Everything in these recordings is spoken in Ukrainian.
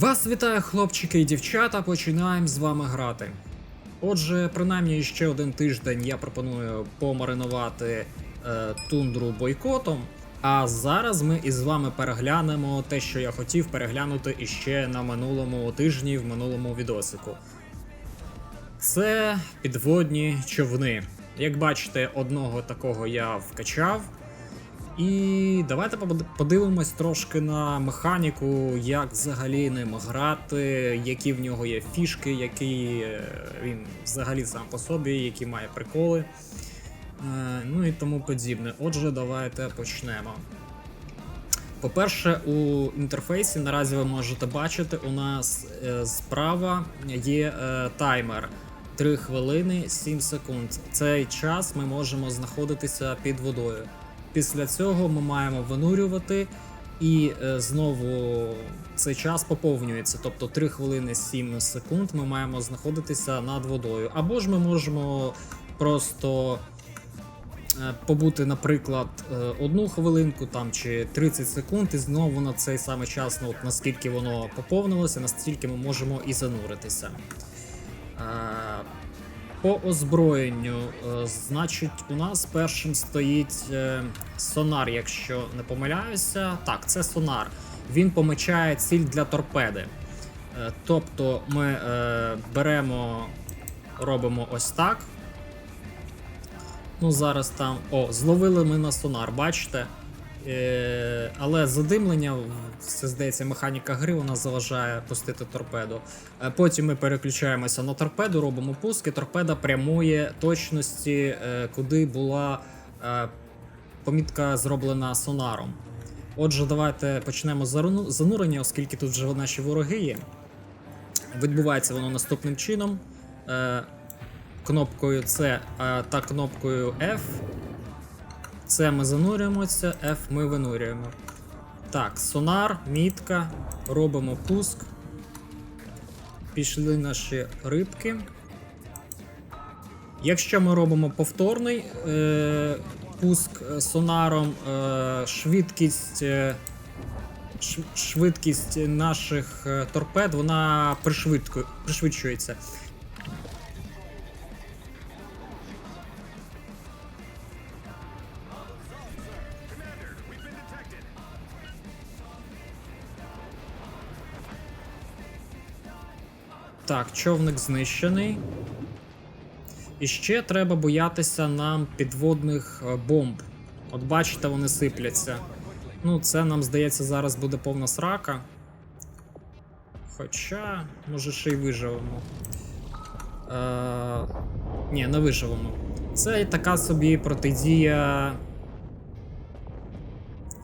Вас вітає хлопчики і дівчата, починаємо з вами грати. Отже, принаймні ще один тиждень я пропоную помаринувати е, тундру бойкотом. А зараз ми із вами переглянемо те, що я хотів переглянути іще на минулому тижні в минулому відосику. Це підводні човни. Як бачите, одного такого я вкачав. І давайте подивимось трошки на механіку, як взагалі ним грати, які в нього є фішки, який е, він взагалі сам по собі, які має приколи. Е, Ну і тому подібне. Отже, давайте почнемо. По-перше, у інтерфейсі наразі ви можете бачити, у нас е, справа є таймер 3 хвилини 7 секунд. Цей час ми можемо знаходитися під водою. Після цього ми маємо винурювати, і е, знову цей час поповнюється. Тобто 3 хвилини 7 секунд ми маємо знаходитися над водою. Або ж ми можемо просто е, побути, наприклад, е, одну хвилинку там чи 30 секунд, і знову на цей самий час, ну, от наскільки воно поповнилося, настільки ми можемо і зануритися. Е, По озброєнню, е, значить, у нас першим стоїть е, сонар, якщо не помиляюся. Так, це сонар. Він помічає ціль для торпеди. Е, Тобто ми беремо, робимо ось так. Ну, зараз там. О, зловили ми на сонар, бачите? Е, але задимлення, це здається, механіка гри вона заважає пустити торпеду. Е, Потім ми переключаємося на торпеду, робимо пуск, і торпеда прямує точності, е, куди була помітка зроблена сонаром. Отже, давайте почнемо з занурення, оскільки тут вже наші вороги є. Відбувається воно наступним чином. Кнопкою C та кнопкою F. Це ми занурюємося, F ми винурюємо. Так, сонар, мітка, робимо пуск. Пішли наші рибки. Якщо ми робимо повторний е, пуск е, сонаром, е, швидкість, е, швидкість наших е, торпед вона пришвидшується. Так, човник знищений. І ще треба боятися нам підводних е, бомб. От бачите, вони сипляться. Ну, це нам здається зараз буде повна срака. Хоча, може, ще й виживемо. Е, ні, не виживемо. Це така собі протидія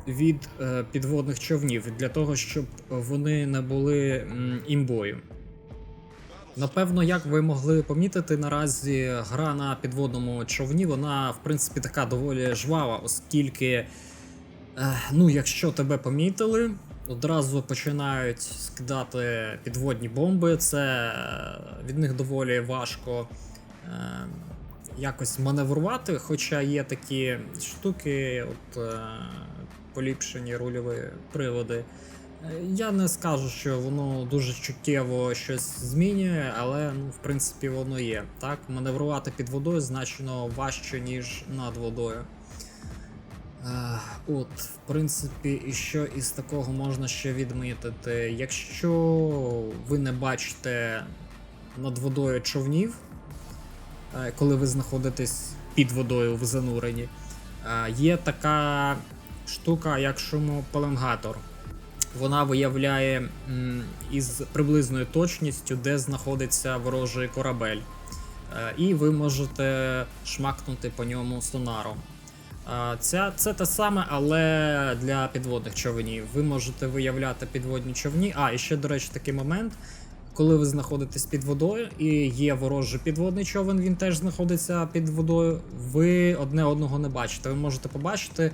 від е, підводних човнів для того, щоб вони не були імбою. Напевно, як ви могли помітити, наразі гра на підводному човні, вона, в принципі, така доволі жвава, оскільки, е, ну, якщо тебе помітили, одразу починають скидати підводні бомби. Це е, від них доволі важко е, якось маневрувати, хоча є такі штуки, от поліпшені рульові приводи. Я не скажу, що воно дуже чуттєво щось змінює, але ну, в принципі воно є. Так, маневрувати під водою значно важче, ніж над водою. Е, От, в принципі, і що із такого можна ще відмітити. Якщо ви не бачите над водою човнів, е, коли ви знаходитесь під водою в зануренні, е, є така штука, як шумопеленгатор. Вона виявляє із приблизною точністю, де знаходиться ворожий корабель. Е, І ви можете шмакнути по ньому сонаром. Е, Ця, це те саме, але для підводних човнів. Ви можете виявляти підводні човні. А, і ще, до речі, такий момент. Коли ви знаходитесь під водою і є ворожий підводний човен, він теж знаходиться під водою. Ви одне одного не бачите. Ви можете побачити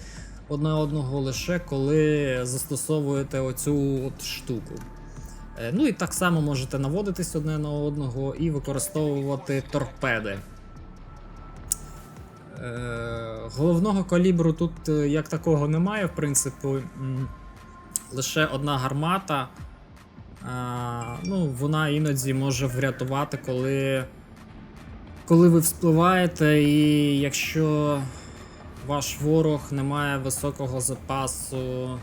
одне одного лише коли застосовуєте оцю от штуку. Е, Ну і так само можете наводитись одне на одного і використовувати торпеди. Е, Головного калібру тут е, як такого немає, в принципі. Лише одна гармата ну, вона іноді може врятувати, коли, коли ви вспливаєте, і якщо ваш ворог не має високого запасу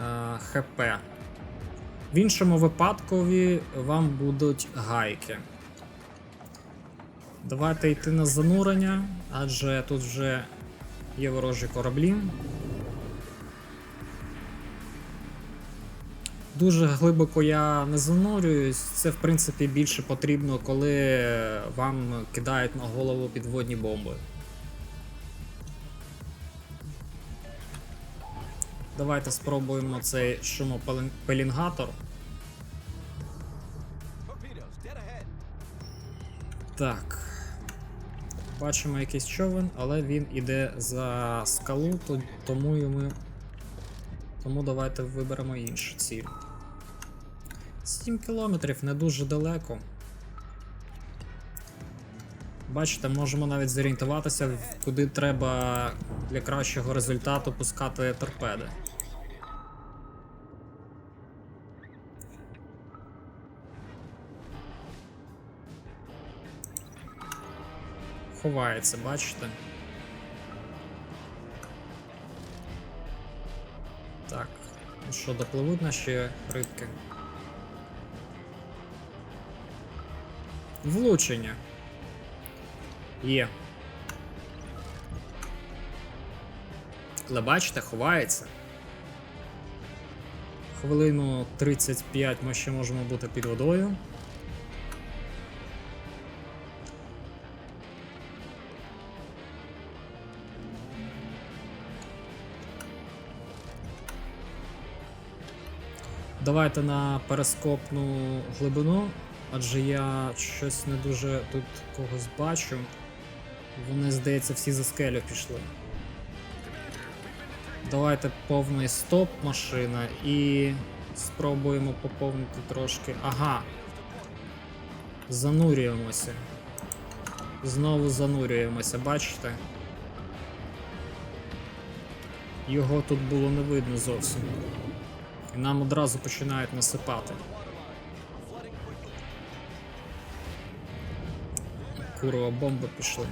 е, ХП. В іншому випадкові вам будуть гайки. Давайте йти на занурення, адже тут вже є ворожі кораблі. Дуже глибоко я не занурююсь. Це, в принципі, більше потрібно, коли вам кидають на голову підводні бомби. Давайте спробуємо цей шумопелінгатор. Так. Бачимо якийсь човен, але він іде за скалу, то- тому йому. Тому давайте виберемо іншу ціль. 7 кілометрів не дуже далеко. Бачите, можемо навіть зорієнтуватися, куди треба для кращого результату пускати торпеди. Ховається, бачите? Так, ну що, допливуть наші рибки? Влучення. Є. Але бачите, ховається. Хвилину 35 ми ще можемо бути під водою. Давайте на перископну глибину, адже я щось не дуже тут когось бачу. Вони, здається, всі за скелю пішли. Давайте повний стоп машина і спробуємо поповнити трошки. Ага. Занурюємося. Знову занурюємося, бачите? Його тут було не видно зовсім. І нам одразу починають насипати. Курва, бомби пішли.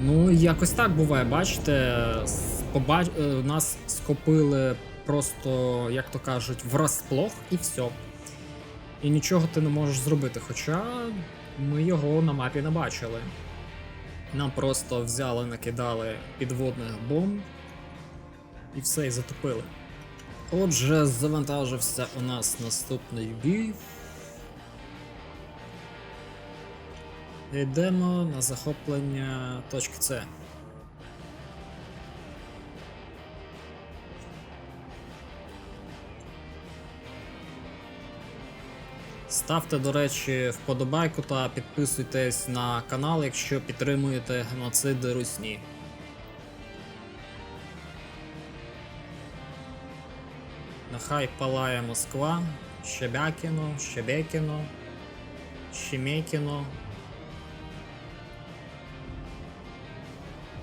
Ну, якось так буває, бачите, с- поба... е, нас скопили просто, як то кажуть, врасплох і все. І нічого ти не можеш зробити. Хоча ми його на мапі не бачили. Нам просто взяли, накидали підводних бомб і все, і затопили. Отже, завантажився у нас наступний бій. Йдемо на захоплення точки С. Ставте, до речі, вподобайку та підписуйтесь на канал, якщо підтримуєте геноциди Русні. Нехай палає Москва, Щебякіно, Щебекіно, Щемекіно.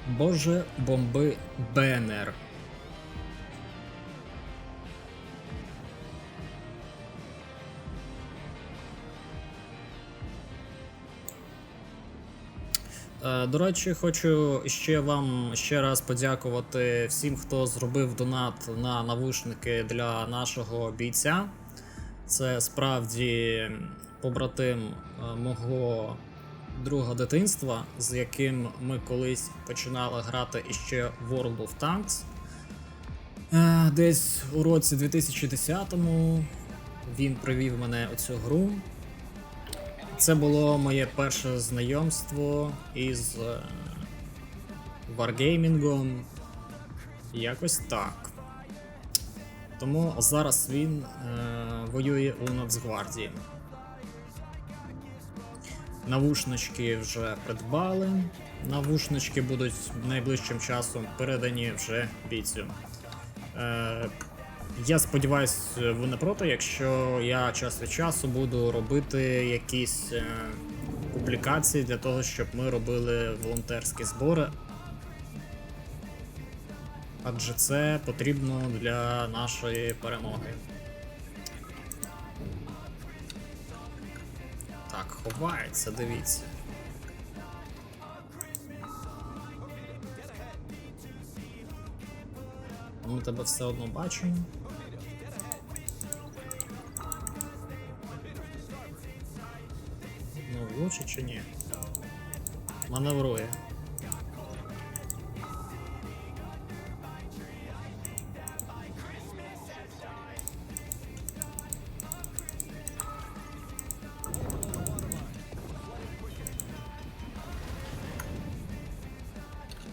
Боже, бомби БНР. До речі, хочу ще вам ще раз подякувати всім, хто зробив донат на навушники для нашого бійця. Це справді побратим е, мого друга дитинства, з яким ми колись починали грати іще в World of Tanks. Е, Десь у році 2010-му він привів мене у цю гру. Це було моє перше знайомство із е, Wargaming. Якось так. Тому зараз він е, воює у Нацгвардії. Навушнички вже придбали. Навушнички будуть найближчим часом передані вже бійцю. Е, я сподіваюся, ви не проти, якщо я час від часу буду робити якісь е, публікації для того, щоб ми робили волонтерські збори. Адже це потрібно для нашої перемоги. Так, ховається, дивіться. Ми тебе все одно бачимо. Влучить чи ні? Маневрує.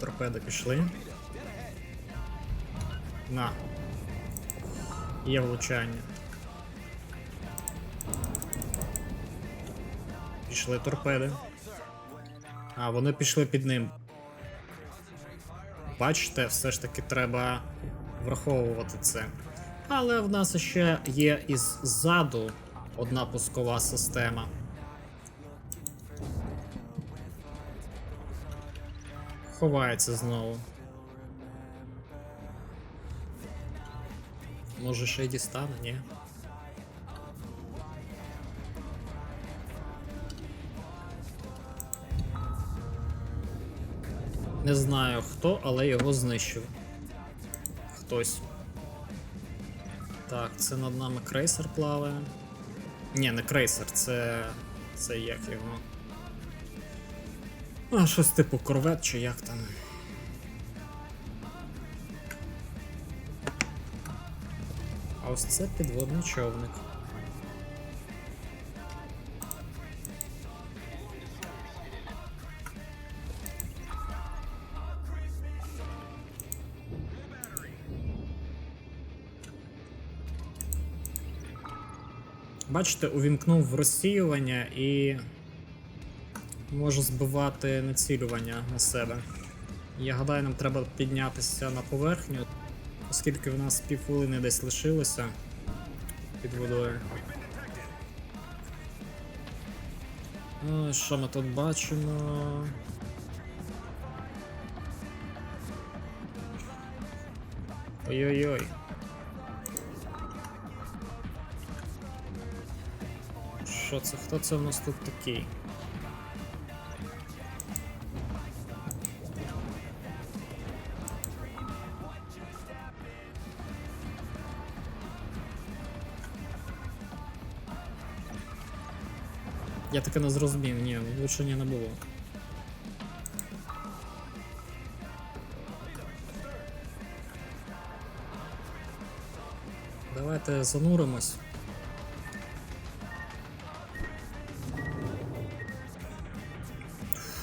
Торпеди пішли. На. Є влучання. Пішли торпеди. А, вони пішли під ним. Бачите, все ж таки треба враховувати це. Але в нас ще є із ззаду одна пускова система. Ховається знову. Може ще й дістане, ні? Не знаю хто, але його знищив. Хтось. Так, це над нами крейсер плаває. Ні, не крейсер, це. Це як його. А, щось типу корвет чи як там. А ось це підводний човник. Бачите, увімкнув розсіювання і може збивати націлювання на себе. Я гадаю, нам треба піднятися на поверхню, оскільки в нас півхвилини десь лишилося під водою. Ну, що ми тут бачимо? Ой-ой-ой. Що це? Хто це в нас тут такий? Я таке не зрозумів, ні, влучення не було. Давайте зануримось.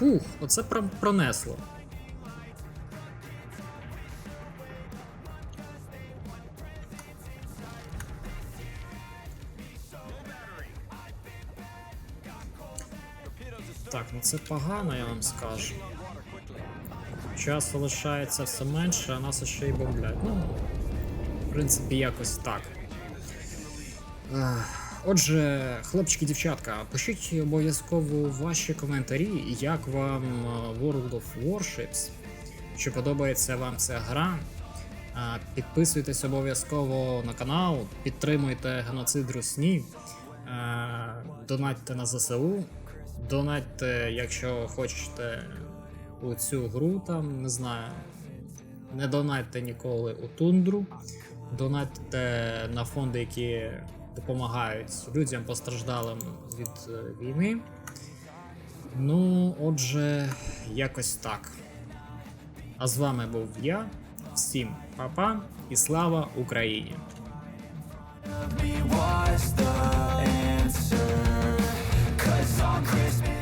Фух, оце про- пронесло. Так, ну це погано, я вам скажу. Часу лишається все менше, а нас ще й бомблять. Ну, в принципі, якось так. Ех, Отже, хлопчики, дівчатка, пишіть обов'язково ваші коментарі, як вам е, World of Warships, чи подобається вам ця гра. Е, Підписуйтесь обов'язково на канал, підтримуйте геноцид Русні, е, донатьте на ЗСУ, донатьте, якщо хочете у цю гру, там, не знаю, не донатьте ніколи у тундру, донатьте на фонди, які допомагають людям постраждалим від е, війни. Ну, отже, якось так. А з вами був я, всім папа і слава Україні! Cause on Christmas